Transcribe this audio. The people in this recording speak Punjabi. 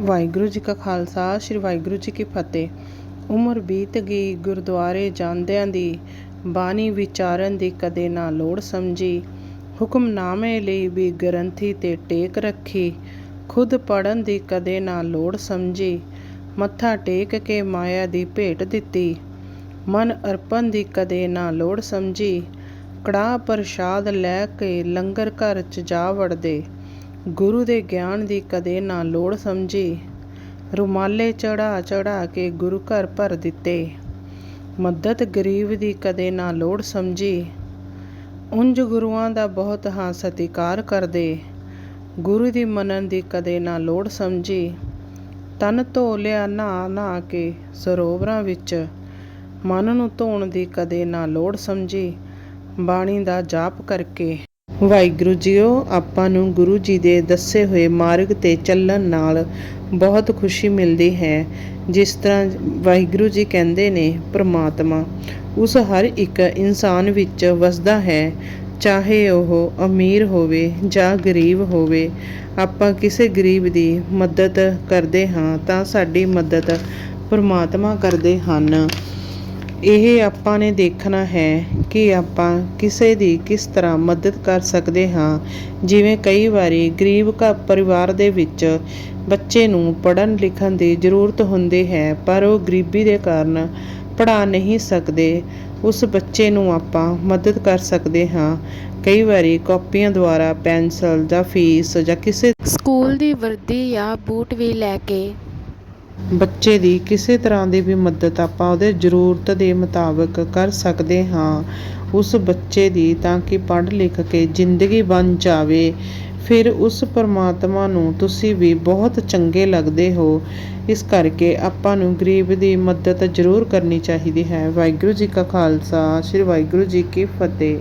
ਵਾਹਿਗੁਰੂ ਜੀ ਕਾ ਖਾਲਸਾ, ਸ੍ਰੀ ਵਾਹਿਗੁਰੂ ਜੀ ਕੀ ਫਤਿਹ। ਉਮਰ ਬੀਤ ਗਈ, ਗੁਰਦੁਆਰੇ ਜਾਂਦਿਆਂ ਦੀ ਬਾਣੀ ਵਿਚਾਰਨ ਦੀ ਕਦੇ ਨਾ ਲੋੜ ਸਮਝੀ। ਹੁਕਮਨਾਮੇ ਲਈ ਵੀ ਗ੍ਰੰਥੀ ਤੇ ਟੇਕ ਰੱਖੀ। ਖੁਦ ਪੜਨ ਦੀ ਕਦੇ ਨਾ ਲੋੜ ਸਮਝੀ। ਮੱਥਾ ਟੇਕ ਕੇ ਮਾਇਆ ਦੀ ਭੇਟ ਦਿੱਤੀ। ਮਨ ਅਰਪਣ ਦੀ ਕਦੇ ਨਾ ਲੋੜ ਸਮਝੀ। ਕੜਾਹ ਪ੍ਰਸ਼ਾਦ ਲੈ ਕੇ ਲੰਗਰ ਘਰ ਚ ਜਾ ਵੜਦੇ। ਗੁਰੂ ਦੇ ਗਿਆਨ ਦੀ ਕਦੇ ਨਾ ਲੋੜ ਸਮਝੀ। ਰੁਮਾਲੇ ਚੜਾ ਚੜਾ ਕੇ ਗੁਰੂ ਘਰ ਭਰ ਦਿੱਤੇ। ਮਦਦ ਗਰੀਬ ਦੀ ਕਦੇ ਨਾ ਲੋੜ ਸਮਝੀ। ਉਂਝ ਗੁਰੂਆਂ ਦਾ ਬਹੁਤ ਹਾਂ ਸਤਿਕਾਰ ਕਰਦੇ। ਗੁਰੂ ਦੀ ਮੰਨਣ ਦੀ ਕਦੇ ਨਾ ਲੋੜ ਸਮਝੀ। ਤਨ ਧੋ ਲਿਆ ਨਹਾ ਨਹਾ ਕੇ ਸਰੋਵਰਾਂ ਵਿੱਚ। ਮਨ ਨੂੰ ਧੋਣ ਦੀ ਕਦੇ ਨਾ ਲੋੜ ਸਮਝੀ। ਬਾਣੀ ਦਾ ਜਾਪ ਕਰਕੇ ਵਾਹਿਗੁਰੂ ਜੀਓ, ਆਪਾਂ ਨੂੰ ਗੁਰੂ ਜੀ ਦੇ ਦੱਸੇ ਹੋਏ ਮਾਰਗ ਤੇ ਚੱਲਣ ਨਾਲ ਬਹੁਤ ਖੁਸ਼ੀ ਮਿਲਦੀ ਹੈ, ਜਿਸ ਤਰ੍ਹਾਂ ਵਾਹਿਗੁਰੂ ਜੀ ਕਹਿੰਦੇ ਨੇ ਪ੍ਰਮਾਤਮਾ, ਉਸ ਹਰ ਇੱਕ ਇਨਸਾਨ ਵਿੱਚ ਵਸਦਾ ਹੈ, ਚਾਹੇ ਉਹ ਅਮੀਰ ਹੋਵੇ ਜਾਂ ਗਰੀਬ ਹੋਵੇ, ਆਪਾਂ ਕਿਸੇ ਗਰੀਬ ਦੀ ਮਦਦ ਕਰਦੇ ਹਾਂ ਤਾਂ ਸਾਡੀ ਮਦਦ ਪਰਮਾਤਮਾ ਕਰਦੇ ਹਨ। ਇਹ ਆਪਾਂ ਨੇ ਦੇਖਣਾ ਹੈ ਕਿ ਆਪਾਂ ਕਿਸੇ ਦੀ ਕਿਸ ਤਰ੍ਹਾਂ ਮਦਦ ਕਰ ਸਕਦੇ ਹਾਂ। ਜਿਵੇਂ ਕਈ ਵਾਰੀ ਗਰੀਬ ਘਰ ਪਰਿਵਾਰ ਦੇ ਵਿੱਚ ਬੱਚੇ ਨੂੰ ਪੜ੍ਹਨ ਲਿਖਣ ਦੀ ਜ਼ਰੂਰਤ ਹੁੰਦੀ ਹੈ, ਪਰ ਉਹ ਗਰੀਬੀ ਦੇ ਕਾਰਨ ਪੜ੍ਹਾ ਨਹੀਂ ਸਕਦੇ। ਉਸ ਬੱਚੇ ਨੂੰ ਆਪਾਂ ਮਦਦ ਕਰ ਸਕਦੇ ਹਾਂ। ਕਈ ਵਾਰੀ ਕਾਪੀਆਂ ਦੁਆਰਾ ਪੈਨਸਲ ਜਾਂ ਫੀਸ ਜਾਂ ਕਿਸੇ ਸਕੂਲ ਦੀ ਵਰਦੀ ਜਾਂ ਬੂਟ ਵੀ ਲੈ ਕੇ ਬੱਚੇ ਦੀ ਕਿਸੇ ਤਰ੍ਹਾਂ ਦੀ ਵੀ ਮਦਦ ਆਪਾਂ ਉਹਦੇ ਜ਼ਰੂਰਤ ਦੇ ਮੁਤਾਬਕ ਕਰ ਸਕਦੇ ਹਾਂ। ਉਸ ਬੱਚੇ ਦੀ ਤਾਂ ਕਿ ਪੜ੍ਹ ਲਿਖ ਕੇ ਜ਼ਿੰਦਗੀ ਬਣ ਜਾਵੇ। ਫਿਰ ਉਸ ਪਰਮਾਤਮਾ ਨੂੰ ਤੁਸੀਂ ਵੀ ਬਹੁਤ ਚੰਗੇ ਲੱਗਦੇ ਹੋ। ਇਸ ਕਰਕੇ ਆਪਾਂ ਨੂੰ ਗਰੀਬ ਦੀ ਮਦਦ ਜ਼ਰੂਰ ਕਰਨੀ ਚਾਹੀਦੀ ਹੈ। ਵਾਹਿਗੁਰੂ ਜੀ ਕਾ ਖਾਲਸਾ, ਸ੍ਰੀ ਵਾਹਿਗੁਰੂ ਜੀ ਕੀ ਫਤਿਹ।